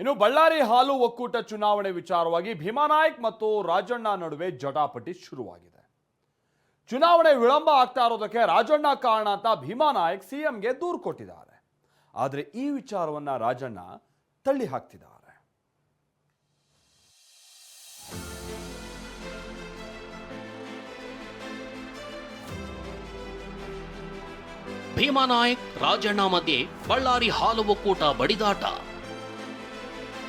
ಇನ್ನು ಬಳ್ಳಾರಿ ಹಾಲು ಒಕ್ಕೂಟ ಚುನಾವಣೆ ವಿಚಾರವಾಗಿ ಭೀಮಾನಾಯ್ಕ್ ಮತ್ತು ರಾಜಣ್ಣ ನಡುವೆ ಜಟಾಪಟಿ ಶುರುವಾಗಿದೆ. ಚುನಾವಣೆ ವಿಳಂಬ ಆಗ್ತಾ ಇರೋದಕ್ಕೆ ರಾಜಣ್ಣ ಕಾರಣ ಅಂತ ಭೀಮಾನಾಯ್ಕ್ ಸಿಎಂಗೆ ದೂರು ಕೊಟ್ಟಿದ್ದಾರೆ. ಆದರೆ ಈ ವಿಚಾರವನ್ನ ರಾಜಣ್ಣ ತಳ್ಳಿ ಹಾಕ್ತಿದ್ದಾರೆ. ಭೀಮಾನಾಯಕ್ ರಾಜಣ್ಣ ಮಧ್ಯೆ ಬಳ್ಳಾರಿ ಹಾಲು ಒಕ್ಕೂಟ ಬಡಿದಾಟ.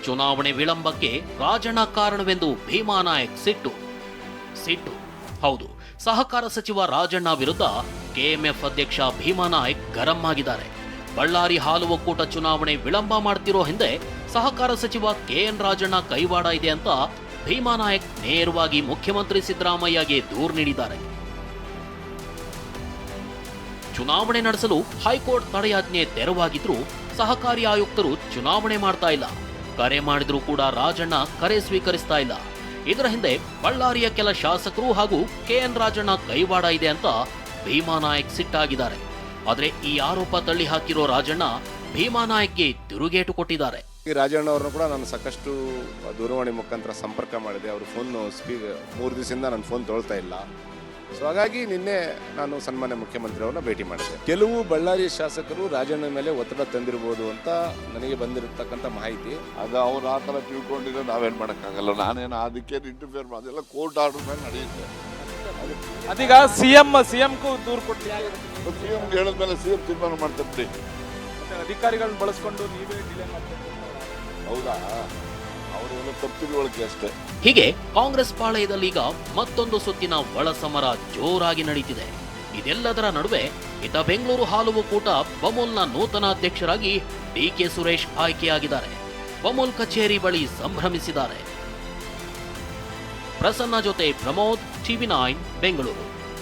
ಚುನಾವಣೆ ವಿಳಂಬಕ್ಕೆ ರಾಜಣ್ಣ ಕಾರಣವೆಂದು ಭೀಮಾನಾಯಕ್ ಸಿಟ್ಟು. ಸಿಟ್ಟು. ಹೌದು, ಸಹಕಾರ ಸಚಿವ ರಾಜಣ್ಣ ವಿರುದ್ಧ ಕೆಎಂಎಫ್ ಅಧ್ಯಕ್ಷ ಭೀಮಾನಾಯಕ್ ಗರಂ ಆಗಿದ್ದಾರೆ. ಬಳ್ಳಾರಿ ಹಾಲು ಒಕ್ಕೂಟ ಚುನಾವಣೆ ವಿಳಂಬ ಮಾಡ್ತಿರೋ ಹಿಂದೆ ಸಹಕಾರ ಸಚಿವ ಕೆಎನ್ ರಾಜಣ್ಣ ಕೈವಾಡ ಇದೆ ಅಂತ ಭೀಮಾನಾಯಕ್ ನೇರವಾಗಿ ಮುಖ್ಯಮಂತ್ರಿ ಸಿದ್ದರಾಮಯ್ಯಗೆ ದೂರು ನೀಡಿದ್ದಾರೆ. ಚುನಾವಣೆ ನಡೆಸಲು ಹೈಕೋರ್ಟ್ ತಡೆಯಾಜ್ಞೆ ತೆರವಾಗಿದ್ರೂ ಸಹಕಾರಿ ಆಯುಕ್ತರು ಚುನಾವಣೆ ಮಾಡ್ತಾ ಇಲ್ಲ. ಕರೆ ಮಾಡಿದ್ರೂ ಕೂಡ ರಾಜಣ್ಣ ಕರೆ ಸ್ವೀಕರಿಸ್ತಾ ಇಲ್ಲ. ಇದರ ಹಿಂದೆ ಬಳ್ಳಾರಿಯ ಕೆಲ ಶಾಸಕರು ಹಾಗೂ ಕೆಎನ್ ರಾಜಣ್ಣ ಕೈವಾಡ ಇದೆ ಅಂತ ಭೀಮಾನಾಯಕ್ ಸಿಟ್ಟಾಗಿದ್ದಾರೆ. ಆದ್ರೆ ಈ ಆರೋಪ ತಳ್ಳಿ ಹಾಕಿರೋ ರಾಜಣ್ಣ ಭೀಮಾನಾಯಕ್ಗೆ ತಿರುಗೇಟು ಕೊಟ್ಟಿದ್ದಾರೆ. ರಾಜಣ್ಣ ಅವ್ರನ್ನ ಕೂಡ ನಾನು ಸಾಕಷ್ಟು ದೂರವಾಣಿ ಮುಖಾಂತರ ಸಂಪರ್ಕ ಮಾಡಿದೆ. ಅವರು ಫೋನ್ ಸ್ಪೀ ಮೂರು ದಿವಸದಿಂದ ನನ್ನ ಫೋನ್ ತೊಳ್ತಾ ಇಲ್ಲ. ಸೊ ಹಾಗಾಗಿ ನಿನ್ನೆ ನಾನು ಸನ್ಮಾನ್ಯ ಮುಖ್ಯಮಂತ್ರಿ ಅವ್ರನ್ನ ಭೇಟಿ ಮಾಡಿದೆ. ಕೆಲವು ಬಳ್ಳಾರಿ ಶಾಸಕರು ರಾಜಣ್ಣ ಮೇಲೆ ಒತ್ತಡ ತಂದಿರಬಹುದು ಅಂತ ನನಗೆ ಬಂದಿರತಕ್ಕಂಥ ಮಾಹಿತಿ. ಅದು ಅವ್ರು ಆ ಥರ ತಿಳ್ಕೊಂಡಿದ್ರೆ ನಾವೇನು ಮಾಡೋಕ್ಕಾಗಲ್ಲ. ನಾನೇನು ಅದಕ್ಕೆ ಇಂಟರ್ಫಿಯರ್ ಮಾಡೋದಿಲ್ಲ ಕೋರ್ಟ್ ಆರ್ಡರ್ ಮೇಲೆ ನಡೆಯುತ್ತೆ. ಅದೀಗ ಸಿಎಂ ಸಿಎಂಗೂ ದೂರು ಕೊಟ್ಟಿದ್ದಾರೆ ಸಿ ಎಂ ಹೇಳಿದ್ಮೇಲೆ ಸಿ ಎಂ ತೀರ್ಮಾನ ಮಾಡ್ತಾರೆ ಬಿಡಿ. ಮತ್ತೆ ಅಧಿಕಾರಿಗಳನ್ನ ಬಳಸ್ಕೊಂಡು ನೀವೇ ಡಿಲೇ ಹೌದಾ? ಹೀಗೆ ಕಾಂಗ್ರೆಸ್ ಪಾಳೆಯದಲ್ಲೀಗ ಮತ್ತೊಂದು ಸುತ್ತಿನ ಒಳ ಸಮರ ಜೋರಾಗಿ ನಡೀತಿದೆ. ಇದೆಲ್ಲದರ ನಡುವೆ ಇತ ಬೆಂಗಳೂರು ಹಾಲು ಒಕ್ಕೂಟ ಬಮೂಲ್ನ ನೂತನ ಅಧ್ಯಕ್ಷರಾಗಿ ಡಿ ಕೆ ಸುರೇಶ್ ಆಯ್ಕೆಯಾಗಿದ್ದಾರೆ. ಬಮೂಲ್ ಕಚೇರಿ ಬಳಿ ಸಂಭ್ರಮಿಸಿದ್ದಾರೆ. ಪ್ರಸನ್ನ ಜೊತೆ ಪ್ರಮೋದ್, ಟಿವಿ ನೈನ್, ಬೆಂಗಳೂರು.